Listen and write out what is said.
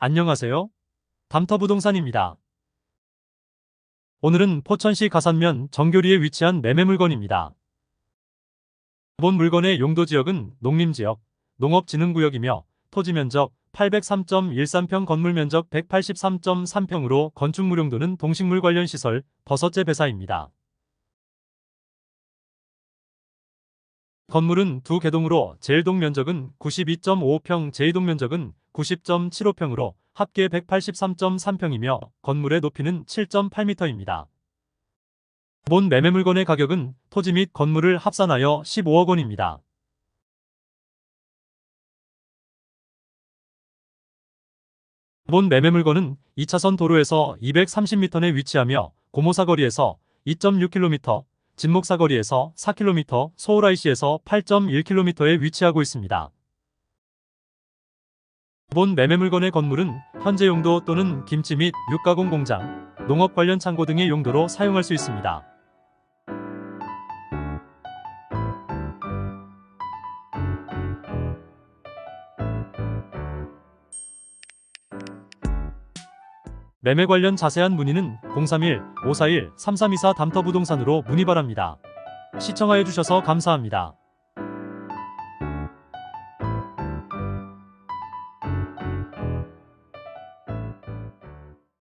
안녕하세요. 담터부동산입니다. 오늘은 포천시 가산면 정교리에 위치한 매매 물건입니다. 본 물건의 용도 지역은 농림지역, 농업진흥구역이며 토지 면적 803.13평 건물 면적 183.3평으로 건축 무용도는 동식물 관련 시설, 버섯재 배사입니다. 건물은 두 개동으로 제1동 면적은 92.55평, 제2동 면적은 90.75평으로 합계 183.3평이며 건물의 높이는 7.8m입니다. 본 매매 물건의 가격은 토지 및 건물을 합산하여 15억 원입니다. 본 매매 물건은 2차선 도로에서 230m 내 위치하며 고모사거리에서 2.6km, 진목사거리에서 4km, 서울 IC에서 8.1km에 위치하고 있습니다. 본 매매 물건의 건물은 현재 용도 또는 김치 및 육가공 공장, 농업 관련 창고 등의 용도로 사용할 수 있습니다. 매매 관련 자세한 문의는 031-541-3324 담터부동산으로 문의 바랍니다. 시청하여 주셔서 감사합니다.